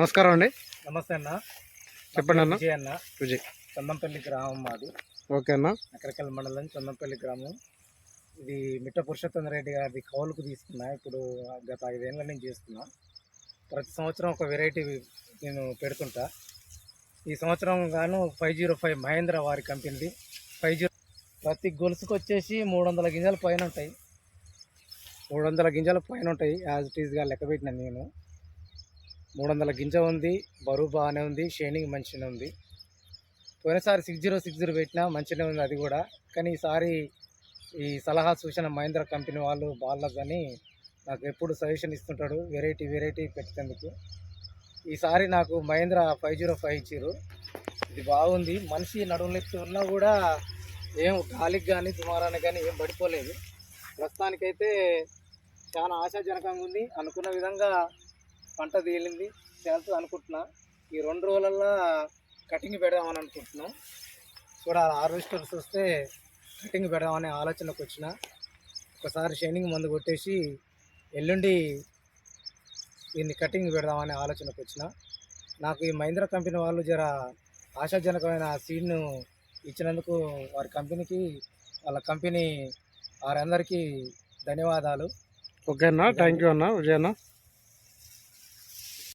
నమస్కారం అండి. నమస్తే అన్న. చెప్పండి అన్న. విజయ్ అన్న. విజయ్. చందంపల్లి గ్రామం మాది. ఓకే అన్న. నకరకల్ మండలం చందంపల్లి గ్రామం. ఇది మిట్ట పురుషోత్తమ రెడ్డి గారి కౌలుకు తీసుకున్నా. ఇప్పుడు గత ఐదేళ్ళ నుంచి చేస్తున్నా. ప్రతి సంవత్సరం ఒక వెరైటీ నేను పెడుతుంటా ఈ సంవత్సరం గాను ఫైవ్ జీరో ఫైవ్ మహేంద్ర వారి కంపెనీది. ఫైవ్ జీరో ప్రతి గొలుసుకు వచ్చేసి మూడు వందల గింజల పైన ఉంటాయి. మూడు వందల గింజల పైన ఉంటాయి యాజ్ ఇట్ ఈస్గా లెక్క పెట్టిన నేను. మూడు వందల గింజ ఉంది బరువు బాగానే ఉంది షైనింగ్ మంచిగానే ఉంది. పోయినసారి సిక్స్ జీరో సిక్స్ జీరో పెట్టినా మంచిగానే ఉంది అది కూడా. కానీ ఈసారి ఈ సలహా సూచన మహేంద్ర కంపెనీ వాళ్ళు వాళ్ళకు కానీ నాకు ఎప్పుడు సజెషన్ ఇస్తుంటాడు వెరైటీ వెరైటీ పెట్టేందుకు ఈసారి నాకు మహేంద్ర ఫైవ్ జీరో ఫైవ్ ఇచ్చారు. ఇది బాగుంది. మనిషి నడుములెత్తి ఉన్నా కూడా ఏం గాలికి కానీ దుమారానికి కానీ ఏం పడిపోలేదు. ప్రస్తుతానికైతే చాలా ఆశాజనకంగా ఉంది. అనుకున్న విధంగా పంట తేలింది తేలుతుంది అనుకుంటున్నా. ఈ రెండు రోజులల్లో కటింగ్ పెడదామని అనుకుంటున్నాం. కూడా హార్వెస్టర్స్ వస్తే కటింగ్ పెడదామనే ఆలోచనకు వచ్చిన. ఒకసారి షైనింగ్ మందు కొట్టేసి ఎల్లుండి దీన్ని కటింగ్ పెడదామనే ఆలోచనకు వచ్చిన. నాకు ఈ మహీంద్రా కంపెనీ వాళ్ళు జర ఆశాజనకమైన సీడ్ను ఇచ్చినందుకు వారి కంపెనీకి వాళ్ళ కంపెనీ వారందరికీ ధన్యవాదాలు. ఓకే అన్న థ్యాంక్ యూ అన్న విజయ్